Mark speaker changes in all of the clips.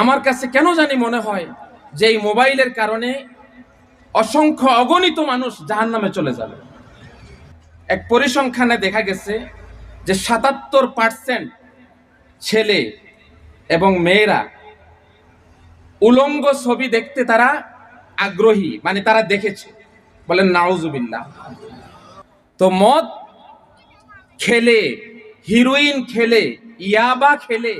Speaker 1: আমার কাছে কেন জানি মনে হয় যে এই মোবাইলের কারণে অসংখ্য অগণিত মানুষ জাহান নামে চলে যাবে। এক পরিসংখ্যানে দেখা গেছে যে সাতাত্তর পার্সেন্ট ছেলে এবং মেয়েরা উলঙ্গ ছবি দেখতে তারা আগ্রহী মানে তারা দেখেছে। বলেন, নাউজুবিল্লাহ। তো মদ খেলে, হিরোইন খেলে, ইয়াবা খেলে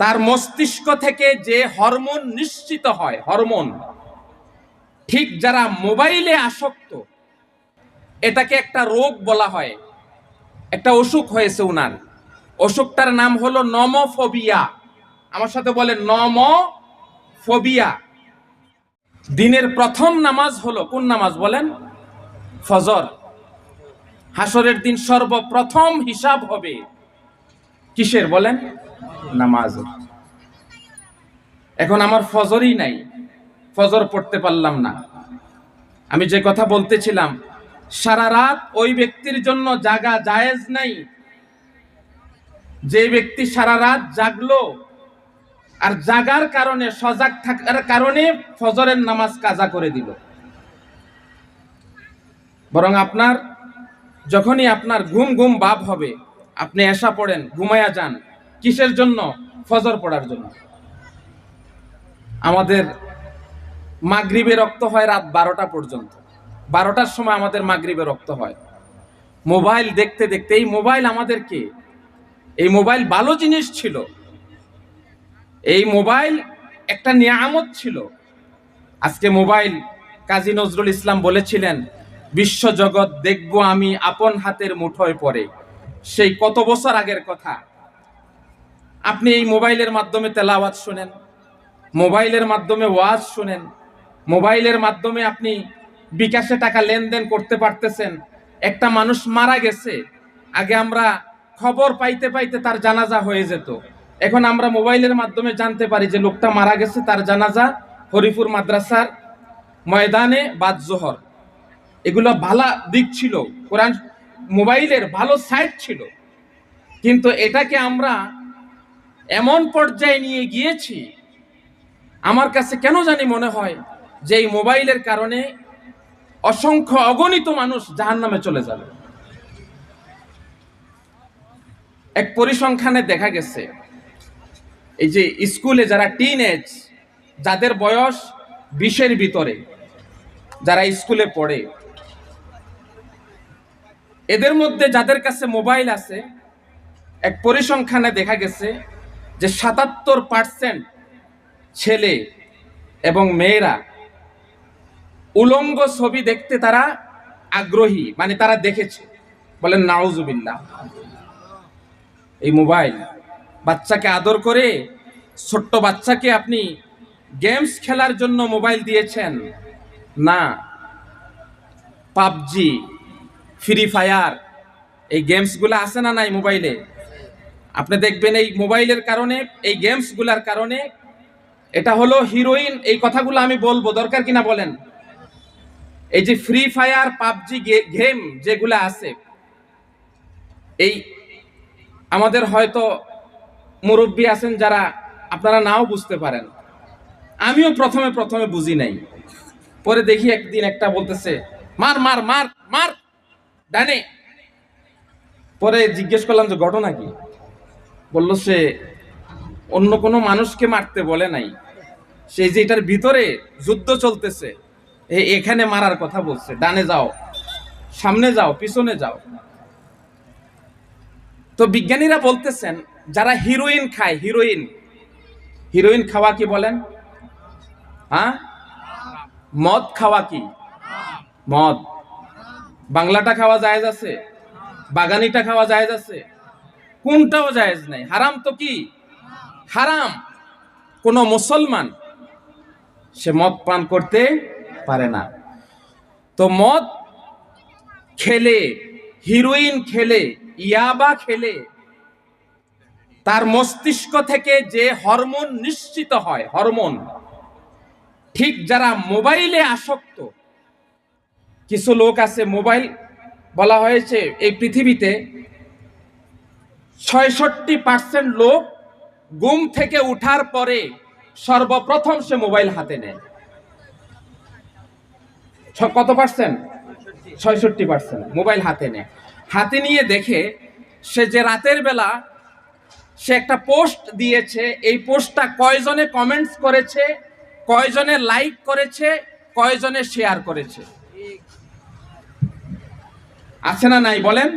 Speaker 1: তার মস্তিষ্ক থেকে যে হরমোন নিশ্চিত হয়, হরমোন, ঠিক যারা মোবাইলে আসক্ত, এটাকে একটা রোগ বলা হয়। একটা অসুখ হয়েছে উনার। অসুখটার নাম হলো নমোফোবিয়া। আমার সাথে বলে নমোফোবিয়া। দিনের প্রথম নামাজ হলো, কোন নামাজ বলেন? ফজর। হাসরের দিন সর্বপ্রথম হিসাব হবে। কিসের বলেন? নামাজ। এখন আমার ফজরই নাই, ফজর পড়তে পারলাম না। আমি যে কথা বলতেছিলাম, সারা রাত ওই ব্যক্তির জন্য জাগা জায়েজ নাই। যে ব্যক্তি সারা রাত জাগলো, আর জাগার কারণে, সজাগ থাকার কারণে ফজরের নামাজ কাজা করে দিল। বরং আপনার, যখনই আপনার ঘুম ঘুম ভাব হবে, আপনি এসা পড়েন, ঘুমায়া যান। কিসের জন্য? ফজর পড়ার জন্য। আমাদের মাগরিবে রক্ত হয় রাত বারোটা পর্যন্ত। বারোটার সময় আমাদের মাগরিবে রক্ত হয়। মোবাইল দেখতে দেখতে, এই মোবাইল আমাদেরকে এই মোবাইল ভালো জিনিস ছিল। এই মোবাইল একটা নিয়ামত ছিল। আজকে মোবাইল কাজী নজরুল ইসলাম বলেছিলেন বিশ্বজগৎ দেখব আমি আপন হাতের মুঠোয় পড়ে। সেই কত বছর আগের কথা। আপনি এই মোবাইলের মাধ্যমে তেলাওয়াত শোনেন, মোবাইলের মাধ্যমে ওয়াজ শোনেন, মোবাইলের মাধ্যমে আপনি বিকাশে টাকা লেনদেন করতে পারতেছেন, একটা মানুষ মারা গেছে, আগে আমরা খবর পাইতে পাইতে তার জানাজা হয়ে যেত। এখন আমরা মোবাইলের মাধ্যমে জানতে পারি যে লোকটা মারা গেছে, তার জানাজা হরিপুর মাদ্রাসার ময়দানে বাদ জোহর। এগুলো ভালো দিক ছিল, কোরআন মোবাইলের ভালো সাইট ছিল। কিন্তু এটাকে আমরা এমন পর্যায়ে নিয়ে গিয়েছি, আমার কাছে কেন জানি মনে হয় যে এই মোবাইলের কারণে অসংখ্য অগণিত মানুষ জাহান নামে চলে যাবে। এক পরিসংখ্যানে দেখা গেছে, এই যে স্কুলে যারা টিন এজ যাদের বয়স বিশের ভিতরে, যারা স্কুলে পড়ে, এদের মধ্যে যাদের কাছে মোবাইল আছে, এক পরিসংখ্যানে দেখা গেছে যে সাতাত্তর পার্সেন্ট ছেলে এবং মেয়েরা উলঙ্গ ছবি দেখতে তারা আগ্রহী মানে তারা দেখেছে। বলেন, নাউজুবিল্লাহ। এই মোবাইল বাচ্চাকে আদর করে ছোট্ট বাচ্চাকে আপনি গেমস খেলার জন্য মোবাইল দিয়েছেন? না। পাবজি, ফ্রি ফায়ার, এই গেমসগুলো আছে না নাই মোবাইলে? আপনি দেখবেন এই মোবাইলের কারণে, এই গেমসগুলার কারণে, এটা হলো হিরোইন এই কথাগুলো আমি বলব, দরকার কিনা বলেন? এই যে ফ্রি ফায়ার পাবজি গেম যেগুলো আছে, এই আমাদের হয়তো মুরব্বী আছেন যারা আপনারা নাও বুঝতে পারেন। আমিও প্রথমে প্রথমে বুঝি নাই। পরে দেখি একদিন একটা বলতেছে, মার মার মার মার, ডানে। পরে জিজ্ঞেস করলাম যে, ঘটনা কি? বলল সে, অন্য কোনো মানুষকে মারতে বলে নাই। সেই যে এটার ভিতরে যুদ্ধ চলতেছে এখানে মারার কথা বলছে। ডানে যাও, সামনে যাও, পিছনে যাও। তো বিজ্ঞানীরা বলতেছেন, যারা হিরোইন খায়, হিরোইন হিরোইন খাওয়া কি বলেন? হ্যাঁ? মদ খাওয়া কি? মদ। বাংলাটা খাওয়া জায়েজ আছে? বাগানিটা খাওয়া জায়েজ আছে? কোনটাও জায়েজ নাই। হারাম তো কি? হারাম। কোন মুসলমান সে মদ পান করতে পারে না। তো মদ খেলে হিরোইন খেলে, ইয়াবা খেলে, তার মস্তিষ্ক থেকে যে হরমোন নিশ্চিত হয়, হরমোন, ঠিক যারা মোবাইলে আসক্ত, কিছু লোক আছে, মোবাইল বলা হয়েছে এই পৃথিবীতে ছয়ষট্টি পার্সেন্ট লোক ঘুম থেকে উঠার পরে সর্বপ্রথম সে মোবাইল হাতে নেয়। কত পার্সেন্ট ছয়ষট্টি পার্সেন্ট মোবাইল হাতে নেয়। হাতে নিয়ে দেখে সে যে রাতের বেলা সে একটা পোস্ট দিয়েছে, এই পোস্টটা কয়জনে কমেন্টস করেছে, কয়জনে লাইক করেছে, কয়জনে শেয়ার করেছে। আছে না নাই বলেন?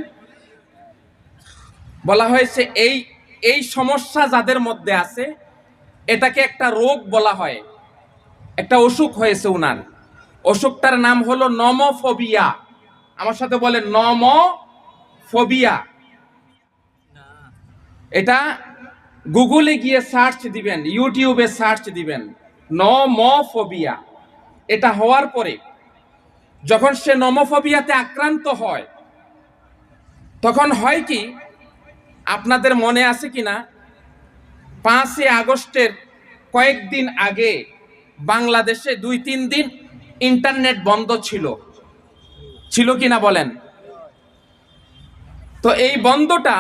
Speaker 1: বলা হয়েছে, এই এই সমস্যা যাদের মধ্যে আছে, এটাকে একটা রোগ বলা হয়। একটা অসুখ হয়েছে উনার। অসুখটার নাম হলো নমোফোবিয়া। আমার সাথে বলে নমোফোবিয়া। এটা গুগলে গিয়ে সার্চ দিবেন, ইউটিউবে সার্চ দিবেন, নমোফোবিয়া। এটা হওয়ার পরে যখন সে নমোফোবিয়াতে আক্রান্ত হয়, তখন হয় কি আপনাদের মনে আছে কি না? পাঁচই আগস্টের কয়েকদিন আগে বাংলাদেশে দুই তিন দিন ইন্টারনেট বন্ধ ছিল। ছিল কি না বলেন? তো এই বন্ধটা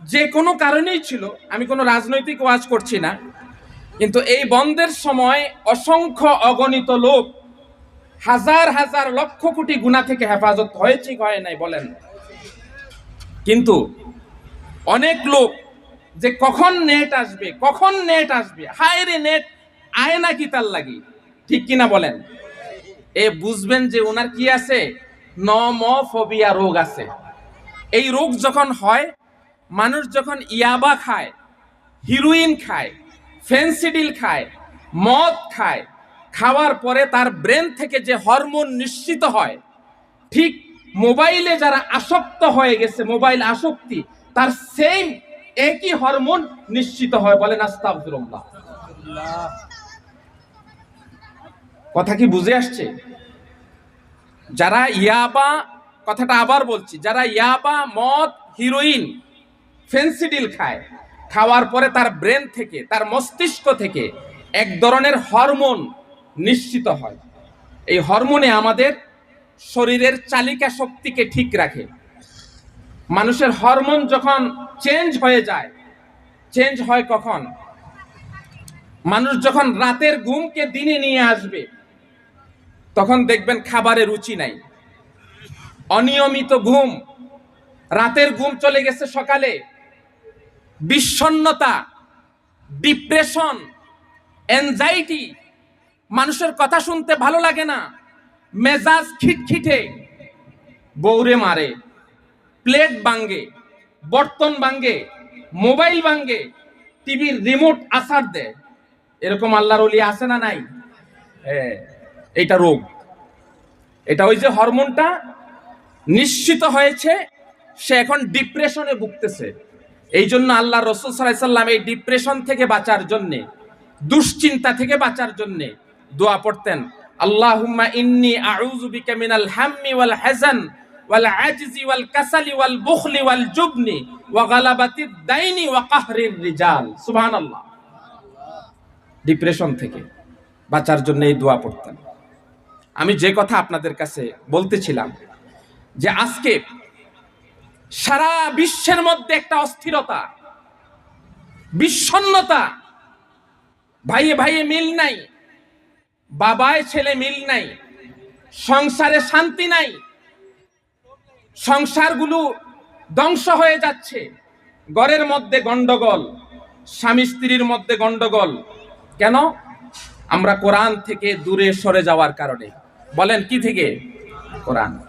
Speaker 1: যে কোনো কারণেই ছিল, আমি কোনো রাজনৈতিক ওয়াজ করছি না। কিন্তু এই বন্ধের সময় অসংখ্য অগণিত লোক হাজার হাজার লক্ষ কোটি গুণা থেকে হেফাজত হয়েছে হয় নাই বলেন? কিন্তু অনেক লোক যে কখন নেট আসবে, কখন নেট আসবে হায় রে নেট আয় না কি তার লাগি? ঠিক কিনা বলেন? এ বুঝবেন যে ওনার কি আছে? নমোফোবিয়া রোগ আছে। এই রোগ যখন হয়, মানুষ যখন ইয়াবা খায়, হিরোইন খায়, ফেন্সিডিল খায়, মদ খায়, খাওয়ার পরে তার ব্রেন থেকে যে হরমোন নিশ্চিত হয়, ঠিক মোবাইলে যারা আসক্ত হয়ে গেছে, মোবাইল আসক্তি তার সেম একই হরমোন নিশ্চিত হয়, বলেন আস্তাগফিরুল্লাহ। কথা কি বুঝে আসছে? যারা ইয়াবা, কথাটা আবার বলছি, যারা ইয়াবা, মদ হিরোইন ফেন্সিডিল খায়, খাওয়ার পরে তার ব্রেন থেকে, তার মস্তিষ্ক থেকে এক ধরনের হরমোন নিশ্চিত হয়। এই হরমোনে আমাদের শরীরের চালিকা শক্তিকে ঠিক রাখে। মানুষের হরমোন যখন চেঞ্জ হয়ে যায়, চেঞ্জ হয় কখন? মানুষ যখন রাতের ঘুমকে দিনে নিয়ে আসবে, তখন দেখবেন খাবারে রুচি নাই। অনিয়মিত ঘুম, রাতের ঘুম চলে গেছে সকালে। বিষণ্ণতা, ডিপ্রেশন অ্যাংজাইটি মানুষের কথা শুনতে ভালো লাগে না, মেজাজ খিটখিটে বৌরে মারে। প্লেট ভাঙ্গে বর্তন ভাঙ্গে মোবাইল ভাঙ্গে টিভির রিমোট আসার দেয়। এরকম আল্লাহর অলি আছে না নাই? হ্যাঁ এটা রোগ। এটা ওই যে হরমোনটা নিশ্চিত হয়েছে, সে এখন ডিপ্রেশনে ভুগতেছে। এই জন্য আল্লাহ রসুল সাল্লাম এই ডিপ্রেশন থেকে বাঁচার জন্যে, দুশ্চিন্তা থেকে বাঁচার জন্যে দোয়া পড়তেন, আল্লাহুম্মা ইন্নি আউযু বিকা মিনাল হাম্মি ওয়াল হাজান ডিপ্রেশন থেকে বাঁচার জন্য এই দোয়া পড়তেন। আমি যে কথা আপনাদের কাছে বলতেছিলাম যে আজকে সারা বিশ্বের মধ্যে একটা অস্থিরতা, বিষণ্ণতা, ভাইয়ে ভাইয়ে মিল নাই, বাবায় ছেলে মিল নাই, সংসারে শান্তি নাই সংসারগুলো ধ্বংস হয়ে যাচ্ছে। ঘরের মধ্যে গন্ডগোল, স্বামী স্ত্রীর মধ্যে গন্ডগোল। কেন? আমরা কোরআন থেকে দূরে সরে যাওয়ার কারণে। বলেন কি থেকে? কোরআন।